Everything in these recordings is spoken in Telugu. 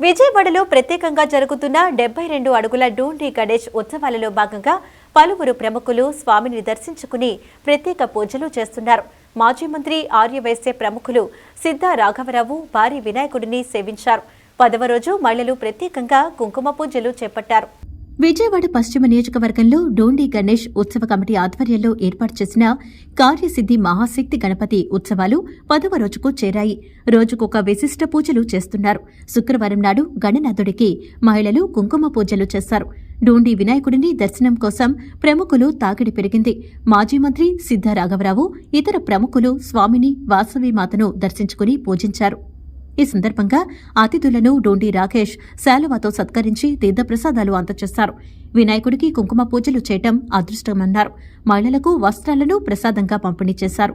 విజయవాడలో ప్రత్యేకంగా జరుగుతున్న డెబ్బై రెండు అడుగుల డూండి గణేష్ ఉత్సవాలలో భాగంగా పలువురు ప్రముఖులు స్వామిని దర్శించుకుని ప్రత్యేక పూజలు చేస్తున్నారు. మాజీ మంత్రి ఆర్యవైశ్య ప్రముఖులు సిద్ధ రాఘవరావు భారీ వినాయకుడిని సేవించారు. పదవ రోజు మహిళలు ప్రత్యేకంగా కుంకుమ పూజలు చేపట్టారు. విజయవాడ పశ్చిమ నియోజకవర్గంలో డోండి గణేష్ ఉత్సవ కమిటీ ఆధ్వర్యంలో ఏర్పాటు చేసిన కార్యసిద్ది మహాశక్తి గణపతి ఉత్సవాలు పదవ రోజుకు చేరాయి. రోజుకొక విశిష్ట పూజలు చేస్తున్నారు. శుక్రవారం నాడు గణనాథుడికి మహిళలు కుంకుమ పూజలు చేశారు. డోండి వినాయకుడిని దర్శనం కోసం ప్రముఖులు తాకిడి పెరిగింది. మాజీ మంత్రి సిద్ధరాఘవరావు ఇతర ప్రముఖులు స్వామిని వాసవిమాతను దర్శించుకుని పూజించారు. ఈ సందర్భంగా అతిథులను డోండి రాకేష్ శాలువాతో సత్కరించి తీర్థప్రసాదాలు అందజేస్తారు వినాయకుడికి కుంకుమ పూజలు చేయటం అదృష్టమన్నారు. మహిళలకు వస్త్రాలను ప్రసాదంగా పంపిణీ చేశారు.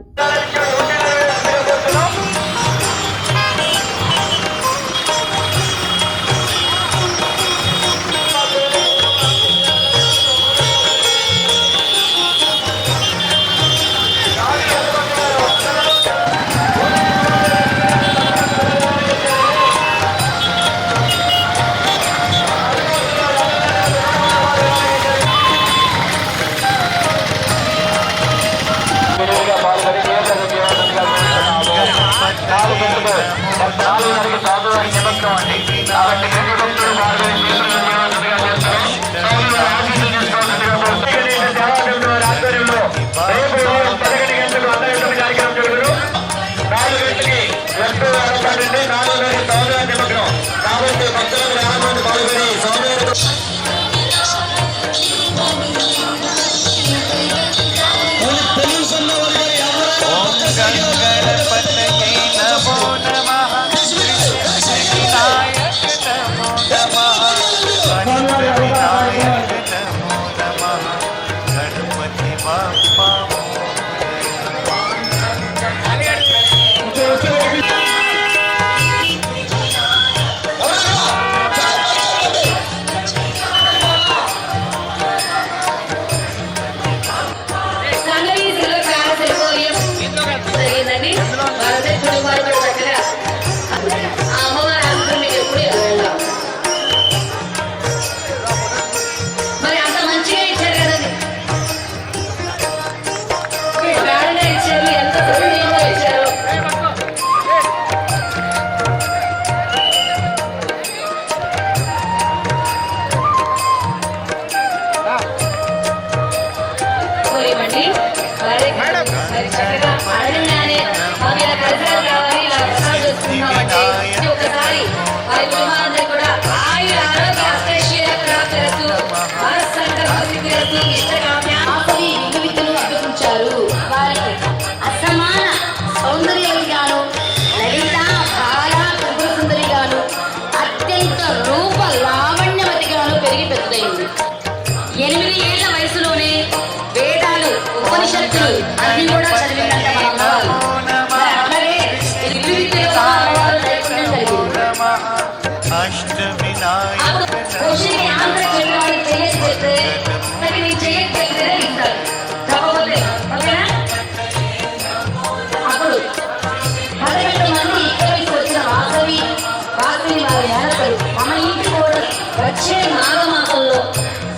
వచ్చే మాఘమాసంలో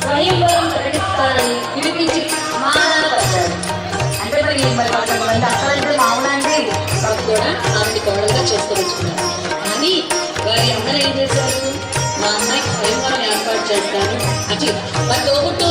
స్వయంవరం ప్రకటిస్తారని వినిపించి అంటే మరి కూడా ఆమెని కోడలుగా చేసుకోవచ్చుకున్నారు కానీ వారి అందరూ ఏం చేశారు? మా అమ్మాయికి స్వయంవరం ఏర్పాటు చేస్తాను. అంటే మరి తోబుట్టు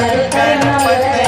கருத்தனமத்தை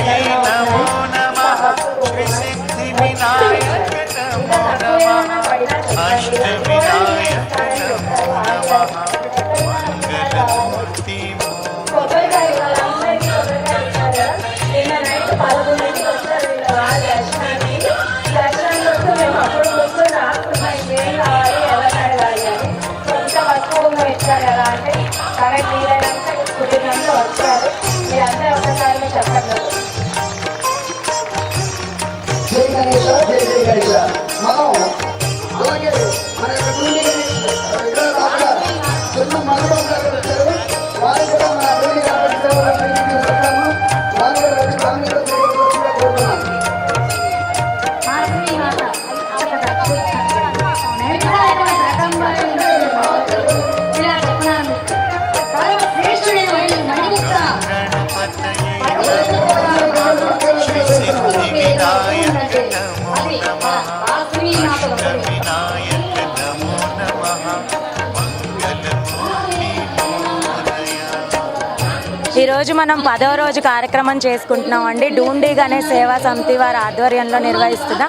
ఈరోజు మనం పదో రోజు కార్యక్రమం చేసుకుంటున్నాం అండి డూండి అనే సేవా సమితి వారి ఆధ్వర్యంలో నిర్వహిస్తున్న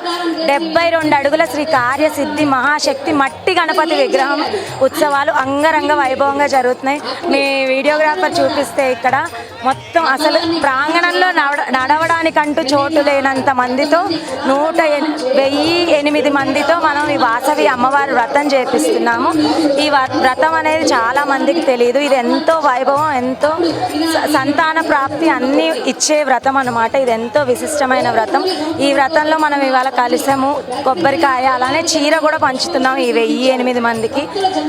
డెబ్బై రెండు అడుగుల శ్రీ కార్యసిద్ధి మహాశక్తి మట్టి గణపతి విగ్రహం ఉత్సవాలు అంగరంగ వైభవంగా జరుగుతున్నాయి. మీ వీడియోగ్రాఫర్ చూపిస్తే ఇక్కడ మొత్తం అసలు ప్రాంగణంలో నడవడానికంటూ చోటు లేనంత మందితో నూట వెయ్యి ఎనిమిది మందితో మనం ఈ వాసవి అమ్మవారి వ్రతం చేపిస్తున్నాము. ఈ వ్రతం అనేది చాలా మందికి తెలియదు ఇది ఎంతో వైభవం ఎంతో స- సంతాన ప్రాప్తి అన్నీ ఇచ్చే వ్రతం అనమాట ఇది ఎంతో విశిష్టమైన వ్రతం. ఈ వ్రతంలో మనం ఇవాళ కలిసాము కొబ్బరికాయ అలానే చీర కూడా పంచుతున్నాం ఈ వెయ్యి ఎనిమిది మందికి.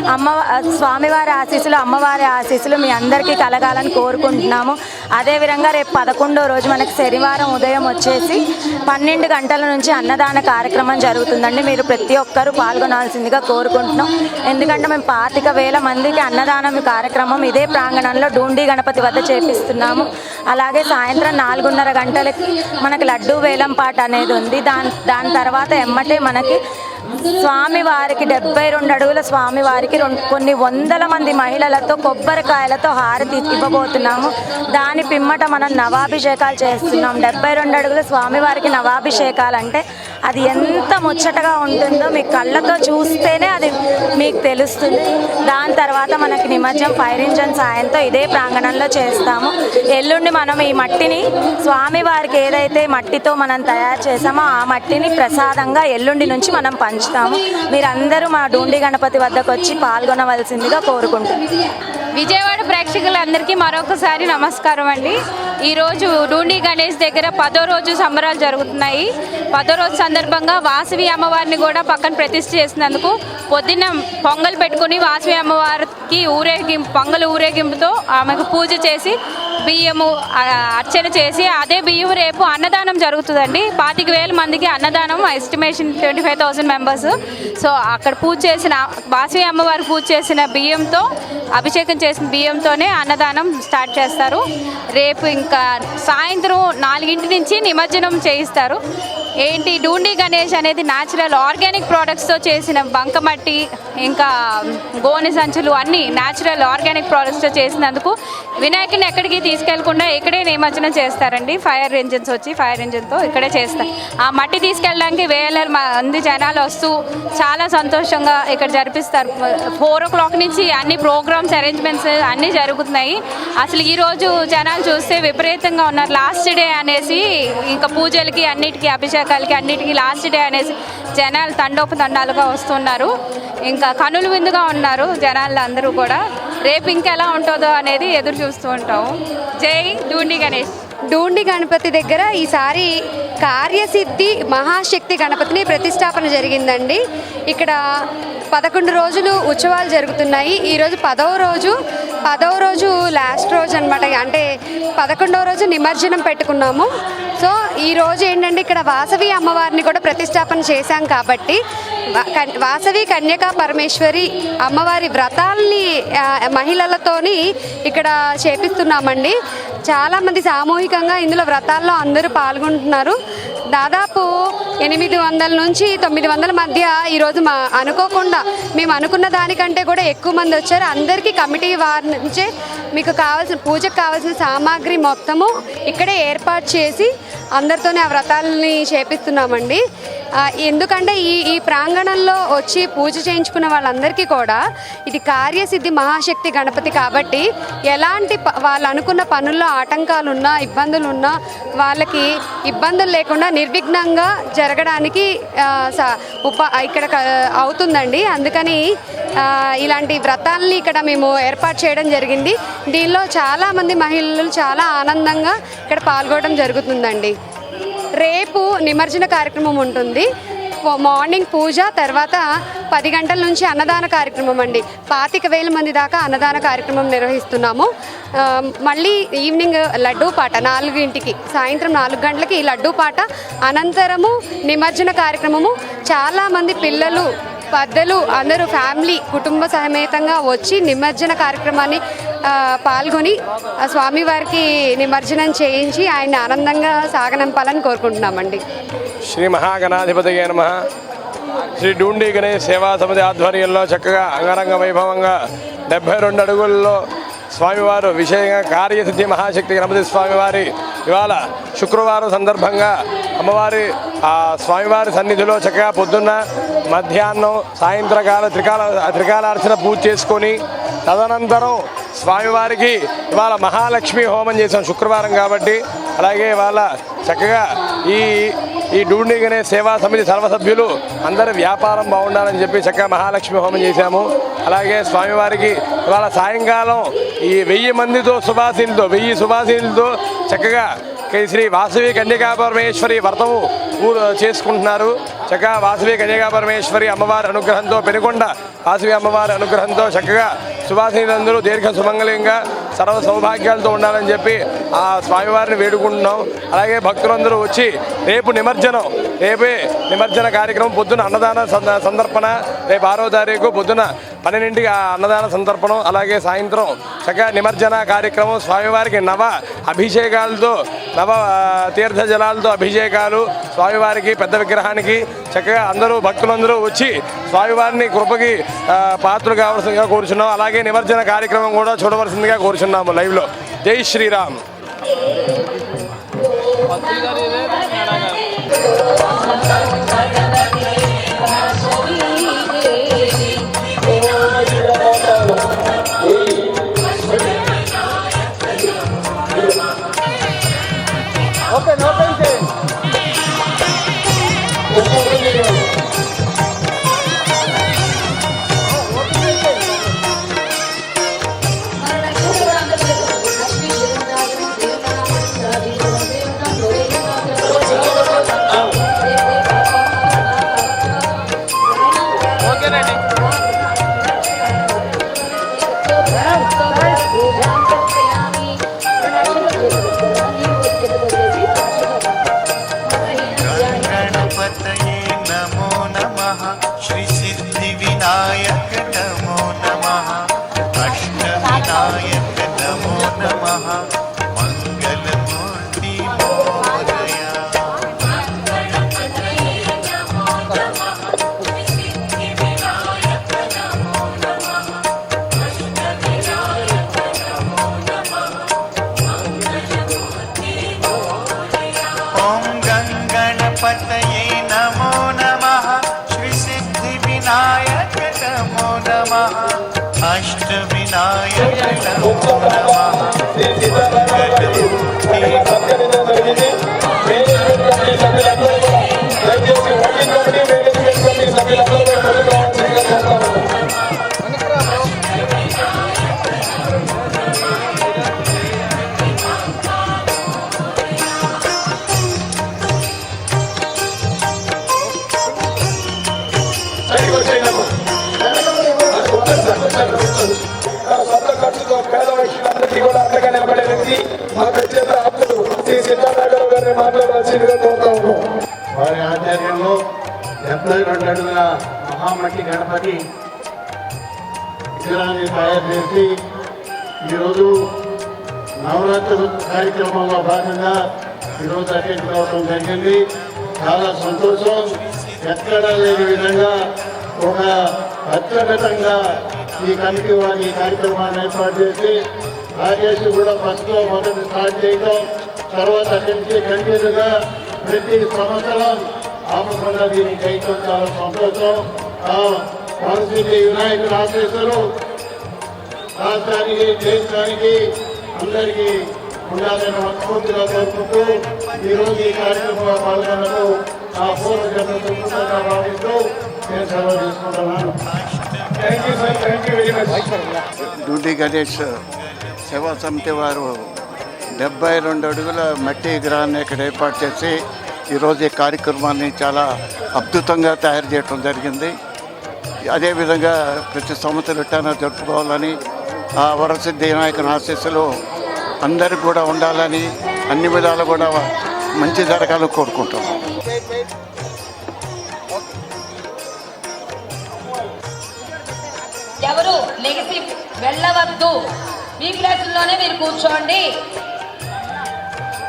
అమ్మ స్వామివారి ఆశీస్సులు అమ్మవారి ఆశీస్సులు మీ అందరికీ కలగాలని కోరుకుంటున్నాము. అదేవిధంగా రేపు పదకొండో రోజు మనకి శనివారం ఉదయం వచ్చేసి పన్నెండు గంటల నుంచి అన్నదాన కార్యక్రమం జరుగుతుందండి. మీరు ప్రతి ఒక్కరూ పాల్గొనాల్సిందిగా కోరుకుంటున్నాం. ఎందుకంటే మేము పాతిక వేల మందికి అన్నదానం కార్యక్రమం ఇదే ప్రాంగణంలో డూండి గణపతి వద్ద చేపిస్తున్నాము. అలాగే సాయంత్రం నాలుగున్నర గంటలకి మనకి లడ్డూ వేలం పాట అనేది ఉంది. దాని దాని తర్వాత ఎమ్మటే మనకి స్వామివారికి డెబ్బై రెండు అడుగుల స్వామివారికి రెండు కొన్ని వందల మంది మహిళలతో కొబ్బరికాయలతో హారతి ఇవ్వబోతున్నాము. దాని పిమ్మట మనం నవాభిషేకాలు చేస్తున్నాం. డెబ్బై రెండు అడుగుల స్వామివారికి నవాభిషేకాలు అంటే అది ఎంత ముచ్చటగా ఉంటుందో మీ కళ్ళతో చూస్తేనే అది మీకు తెలుస్తుంది. దాని తర్వాత మనకి నిమజ్జనం ఫైర్ ఇంజన్ సాయంతో ఇదే ప్రాంగణంలో చేస్తాము. ఎల్లుండి మనం ఈ మట్టిని స్వామివారికి ఏదైతే మట్టితో మనం తయారు చేసామో ఆ మట్టిని ప్రసాదంగా ఎల్లుండి నుంచి మనం పంచుతాము మీరందరూ మా డూండి గణపతి వద్దకు వచ్చి పాల్గొనవలసిందిగా కోరుకుంటున్నాం. విజయవాడ ప్రేక్షకులందరికీ మరొకసారి నమస్కారం అండి. ఈరోజు డూండి గణేష్ దగ్గర పదో రోజు సంబరాలు జరుగుతున్నాయి. పదో రోజు సందర్భంగా వాసవి అమ్మవారిని కూడా పక్కన ప్రతిష్ఠ చేసినందుకు పొద్దున్న పొంగల్ పెట్టుకుని వాసవి అమ్మవారికి ఊరేగింపు పొంగల్ ఊరేగింపుతో ఆమెకు పూజ చేసి బియ్యము అర్చన చేసి అదే బియ్యం రేపు అన్నదానం జరుగుతుందండి. పాతిక వేల మందికి అన్నదానం estimation twenty five thousand members so అక్కడ పూజ చేసిన వాసవి అమ్మవారు పూజ చేసిన బియ్యంతో అభిషేకం చేసిన బియ్యంతోనే అన్నదానం స్టార్ట్ చేస్తారు. రేపు ఇంకా సాయంత్రం నాలుగింటి నుంచి నిమజ్జనం చేయిస్తారు. ఏంటి? డూండి గణేష్ అనేది న్యాచురల్ ఆర్గానిక్ ప్రోడక్ట్స్తో చేసిన బంకమట్టి ఇంకా గోనె సంచులు అన్నీ న్యాచురల్ ఆర్గానిక్ ప్రోడక్ట్స్తో చేసినందుకు వినాయకుని ఎక్కడికి తీసుకెళ్ళకుండా ఇక్కడే నిమజ్జనం చేస్తారండి. ఫైర్ ఇంజిన్స్ వచ్చి ఫైర్ ఇంజిన్తో ఇక్కడే చేస్తారు. ఆ మట్టి తీసుకెళ్ళడానికి వేల మంది జనాలు వస్తూ చాలా సంతోషంగా ఇక్కడ జరిపిస్తారు. ఫోర్ ఓ క్లాక్ నుంచి అన్ని ప్రోగ్రామ్స్ అరేంజ్మెంట్స్ అన్నీ జరుగుతున్నాయి. అసలు ఈరోజు జనాలు చూస్తే విపరీతంగా ఉన్నారు. లాస్ట్ డే అనేసి ఇంకా పూజలకి అన్నిటికీ అభిషేకాలకి అన్నిటికీ లాస్ట్ డే అనేసి జనాలు తండోపతండాలుగా వస్తున్నారు. ఇంకా కనులు విందుగా ఉన్నారు జనాలు అందరూ కూడా. రేపు ఇంకెలా ఉంటుందో అనేది ఎదురు చూస్తూ ఉంటాము. జై డూండి గణేష్. డూండి గణపతి దగ్గర ఈసారి కార్యసిద్ధి మహాశక్తి గణపతిని ప్రతిష్టాపన జరిగిందండి. ఇక్కడ పదకొండు రోజులు ఉత్సవాలు జరుగుతున్నాయి. ఈరోజు పదవ రోజు పదవ రోజు లాస్ట్ రోజు అనమాట అంటే పదకొండవ రోజు నిమజ్జనం పెట్టుకున్నాము. సో ఈ రోజు ఏంటంటే ఇక్కడ వాసవి అమ్మవారిని కూడా ప్రతిష్టాపన చేశాం కాబట్టి వాసవి కన్యకా పరమేశ్వరి అమ్మవారి వ్రతాల్ని మహిళలతోని ఇక్కడ చేపిస్తున్నామండి. చాలామంది సామూహికంగా ఇందులో వ్రతాల్లో అందరూ పాల్గొంటున్నారు. దాదాపు ఎనిమిది వందల నుంచి తొమ్మిది వందల మధ్య ఈరోజు మా అనుకోకుండా మేము అనుకున్న దానికంటే కూడా ఎక్కువ మంది వచ్చారు. అందరికీ కమిటీ వారి నుంచే మీకు కావాల్సిన పూజకు కావాల్సిన సామాగ్రి మొత్తము ఇక్కడే ఏర్పాటు చేసి అందరితోనే ఆ వ్రతాలని చేపిస్తున్నామండి. ఎందుకంటే ఈ ఈ ప్రాంగణంలో వచ్చి పూజ చేయించుకున్న వాళ్ళందరికీ కూడా ఇది కార్యసిద్ధి మహాశక్తి గణపతి కాబట్టి ఎలాంటి ప- వాళ్ళు అనుకున్న పనుల్లో ఆటంకాలు ఉన్నా ఇబ్బందులు ఉన్నా వాళ్ళకి ఇబ్బందులు లేకుండా నిర్విఘ్నంగా జరగడానికి స- ఉప ఇక్కడ క- అవుతుందండి. అందుకని ఇలాంటి వ్రతాలని ఇక్కడ మేము ఏర్పాటు చేయడం జరిగింది. దీనిలో చాలామంది మహిళలు చాలా ఆనందంగా ఇక్కడ పాల్గొనడం జరుగుతుందండి. రేపు నిమజ్జన కార్యక్రమం ఉంటుంది. మార్నింగ్ పూజ తర్వాత పది గంటల నుంచి అన్నదాన కార్యక్రమం అండి. పాతిక వేల మంది దాకా అన్నదాన కార్యక్రమం నిర్వహిస్తున్నాము. మళ్ళీ ఈవినింగ్ లడ్డూ పాట నాలుగింటికి సాయంత్రం నాలుగు గంటలకి ఈ లడ్డూ పాట. అనంతరము నిమజ్జన కార్యక్రమము. చాలామంది పిల్లలు పెద్దలు అందరూ ఫ్యామిలీ కుటుంబ సమేతంగా వచ్చి నిమజ్జన కార్యక్రమాన్ని పాల్గొని స్వామివారికి నిమజ్జనం చేయించి ఆయన ఆనందంగా సాగనంపాలని కోరుకుంటున్నామండి. శ్రీ మహాగణాధిపతి నమ. శ్రీ డూండి గణేష్ సేవా సమితి ఆధ్వర్యంలో చక్కగా అంగరంగ వైభవంగా డెబ్బై రెండు అడుగుల్లో స్వామివారు విషయంగా కార్యసిద్ధి మహాశక్తి గణపతి స్వామివారి ఇవాళ శుక్రవారం సందర్భంగా అమ్మవారి ఆ స్వామివారి సన్నిధిలో చక్కగా పొద్దున్న మధ్యాహ్నం సాయంత్రకాల త్రికాల త్రికాలార్చన పూజ చేసుకొని తదనంతరం స్వామివారికి ఇవాళ మహాలక్ష్మి హోమం చేసాం శుక్రవారం కాబట్టి. అలాగే ఇవాళ చక్కగా ఈ ఈ డూండి గణేష్ సేవా సమితి సర్వసభ్యులు అందరి వ్యాపారం బాగుండాలని చెప్పి చక్కగా మహాలక్ష్మి హోమం చేశాము. అలాగే స్వామివారికి ఇవాళ సాయంకాలం ఈ వెయ్యి మందితో సుభాసీలతో వెయ్యి సుభాసీలతో చక్కగా శ్రీ వాసవి కన్యకా పరమేశ్వరి వ్రతము ఊరు చేసుకుంటున్నారు. చక్కగా వాసవి కన్యకా పరమేశ్వరి అమ్మవారి అనుగ్రహంతో పెనుకొండ వాసవి అమ్మవారి అనుగ్రహంతో చక్కగా సుభాషితులందరూ దీర్ఘ సుమంగళంగా సర్వ సౌభాగ్యాలతో ఉండాలని చెప్పి ఆ స్వామివారిని వేడుకుంటున్నాం. అలాగే భక్తులందరూ వచ్చి రేపు నిమజ్జనం రేపే నిమజ్జన కార్యక్రమం పొద్దున అన్నదాన సంద- సందర్పణ రేపు ఆరో తారీఖు పొద్దున పన్నెండింటికి అన్నదాన సంతర్పణం అలాగే సాయంత్రం చక్క నిమజ్జన కార్యక్రమం స్వామివారికి నవ అభిషేకాలతో నవ తీర్థ జలాలతో అభిషేకాలు స్వామివారికి పెద్ద విగ్రహానికి చక్కగా అందరూ భక్తులందరూ వచ్చి స్వామివారిని కృపకి పాత్రలు కావాల్సిందిగా కోరుచున్నాం. అలాగే నిమజ్జన కార్యక్రమం కూడా చూడవలసిందిగా కోరుచున్నాము లైవ్లో. జై శ్రీరామ్. 我不来了 వారి ఆధ్వర్యంలో డెబ్బై రెండు అడుగుల మహామట్టి గణపతి విగ్రహాన్ని తయారు చేసి ఈరోజు నవరాత్రి కార్యక్రమంలో భాగంగా ఈరోజు అటెండ్ కావడం జరిగింది. చాలా సంతోషం. ఎక్కడా లేని విధంగా ఒక అత్యున్నతంగా ఈ కమిటీ వారి ఈ కార్యక్రమాన్ని ఏర్పాటు చేసి రాజేష్ కూడా ఫస్ట్లో మొదటి స్టార్ట్ చేయడం తర్వాత అక్కడి నుంచి కంటిన్యూగా ప్రతి సంవత్సరం ఆపకుండా దీన్ని చేయటం చాలా సంతోషం. పరిస్థితి వినాయకుడు ఆశీస్సులు రాష్ట్రానికి దేశానికి అందరికీ ఉండాలని మనస్ఫూర్తిగా కోరుకుంటూ ఈరోజు ఈ కార్యక్రమంలో పాల్గొన్నకు నా పూర్వ జన్మగా భావిస్తూ నేను సెలవు తీసుకుంటున్నాను. Thank you sir thank you very much duty Ganesh సేవా సమితి వారు డెబ్బై రెండు అడుగుల మట్టి విగ్రహాన్ని ఇక్కడ ఏర్పాటు చేసి ఈరోజు ఈ కార్యక్రమాన్ని చాలా అద్భుతంగా తయారు చేయడం జరిగింది. అదేవిధంగా ప్రతి సంవత్సరం ఎట్టానో జరుపుకోవాలని ఆ వరసిద్ధి వినాయకుని ఆశీస్సులు అందరికి కూడా ఉండాలని అన్ని విధాలు కూడా మంచి జరగాలని కోరుకుంటున్నాం. ఎవరు లెగసి వెళ్ళవద్దు. మీ ప్లేసుల్లోనే మీరు కూర్చోండి.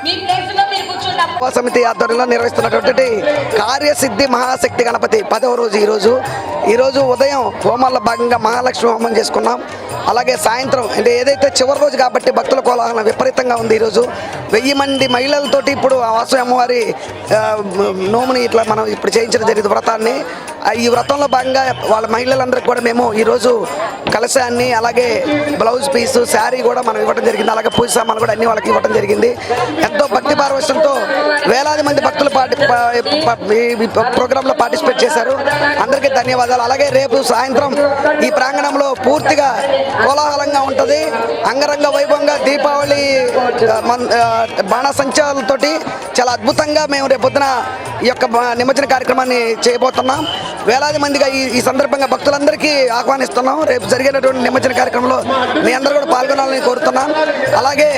మీ ప్లేసులో మీరు కూర్చోండి ఉప సమితి ఆధ్వర్యంలో నిర్వహిస్తున్నటువంటి కార్యసిద్ధి మహాశక్తి గణపతి పదవ రోజు ఈరోజు. ఈరోజు ఉదయం హోమాల్లో భాగంగా మహాలక్ష్మి హోమం చేసుకున్నాం. అలాగే సాయంత్రం అంటే ఏదైతే చివరి రోజు కాబట్టి భక్తుల కోలాహలం విపరీతంగా ఉంది ఈరోజు. వెయ్యి మంది మహిళలతోటి ఇప్పుడు వాసు అమ్మవారి నోముని ఇట్లా మనం ఇప్పుడు చేయించడం జరిగింది వ్రతాన్ని. ఈ వ్రతంలో భాగంగా వాళ్ళ మహిళలందరికీ కూడా మేము ఈరోజు కలశాన్ని అలాగే బ్లౌజ్ పీసు శారీ కూడా మనం ఇవ్వడం జరిగింది. అలాగే పూజ సామాన్లు కూడా అన్ని వాళ్ళకి ఇవ్వడం జరిగింది. ఎంతో భక్తి పారవశ్యంతో వేలాది మంది భక్తులు పాటి ఈ ప్రోగ్రాంలో పార్టిసిపేట్ చేశారు. అందరికీ ధన్యవాదాలు. అలాగే రేపు సాయంత్రం ఈ ప్రాంగణంలో పూర్తిగా కోలాహలంగా ఉంటుంది. అంగరంగ వైభవంగా దీపావళి బాణసంచాలతో చాలా అద్భుతంగా మేము రేపు పొద్దున ఈ యొక్క నిమజ్జన కార్యక్రమాన్ని చేయబోతున్నాం. వేలాది మందిగా ఈ ఈ సందర్భంగా భక్తులందరికీ ఆహ్వానిస్తున్నాం. రేపు జరిగేటటువంటి నిమజ్జన కార్యక్రమంలో మీ అందరూ కూడా పాల్గొనాలని కోరుతున్నాం. అలాగే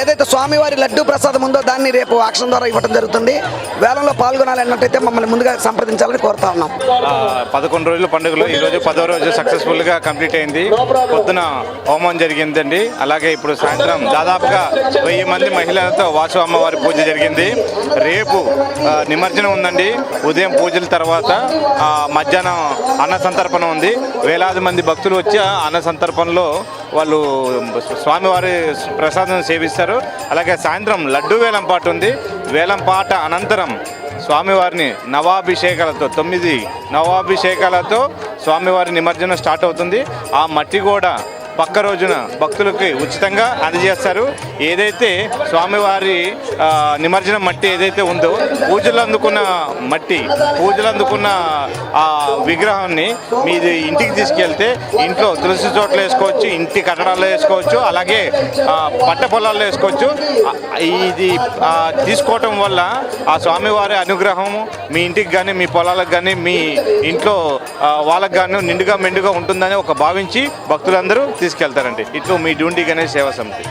ఏదైతే స్వామివారి లడ్డూ ప్రసాదం ఉందో దాన్ని రేపు ఆక్షన్ ద్వారా ఇవ్వడం జరుగుతుంది. వేలంలో పాల్గొనాలన్నట్టయితే మమ్మల్ని ముందుగా సంప్రదించాలని కోరుతా ఉన్నాం. పదకొండు రోజుల పండుగలు. ఈ రోజు పదో రోజు సక్సెస్ఫుల్గా కంప్లీట్ అయింది. పొద్దున హోమం జరిగిందండి. అలాగే ఇప్పుడు సాయంత్రం దాదాపుగా వెయ్యి మంది మహిళలతో వాసు అమ్మవారి పూజ జరిగింది. రేపు నిమజ్జనం ఉందండి. ఉదయం పూజల తర్వాత మధ్యాహ్నం అన్న సంతర్పణ ఉంది. వేలాది మంది భక్తులు వచ్చి అన్న సంతర్పణలో వాళ్ళు స్వామివారి ప్రసాదం సేవిస్తారు. అలాగే సాయంత్రం లడ్డు వేలం పాటు ఉంది. వేలంపాట అనంతరం స్వామివారిని నవాభిషేకాలతో తొమ్మిది నవాభిషేకాలతో స్వామివారి నిమజ్జనం స్టార్ట్ అవుతుంది. ఆ మట్టి కూడా పక్క రోజున భక్తులకి ఉచితంగా అందజేస్తారు. ఏదైతే స్వామివారి నిమజ్జనం మట్టి ఏదైతే ఉందో పూజలు అందుకున్న మట్టి పూజలు అందుకున్న ఆ విగ్రహాన్ని మీది ఇంటికి తీసుకెళ్తే ఇంట్లో తులసి చోట్ల వేసుకోవచ్చు ఇంటి కట్టడాల్లో వేసుకోవచ్చు అలాగే పట్ట పొలాల్లో వేసుకోవచ్చు. ఇది తీసుకోవటం వల్ల ఆ స్వామివారి అనుగ్రహం మీ ఇంటికి కానీ మీ పొలాలకు కానీ మీ ఇంట్లో వాళ్ళకు కానీ నిండుగా మెండుగా ఉంటుందని ఒక భావించి భక్తులందరూ తీసుకెళ్తారండి. ఇట్లు మీ డ్యూండి గణేష్ సేవా సమితి.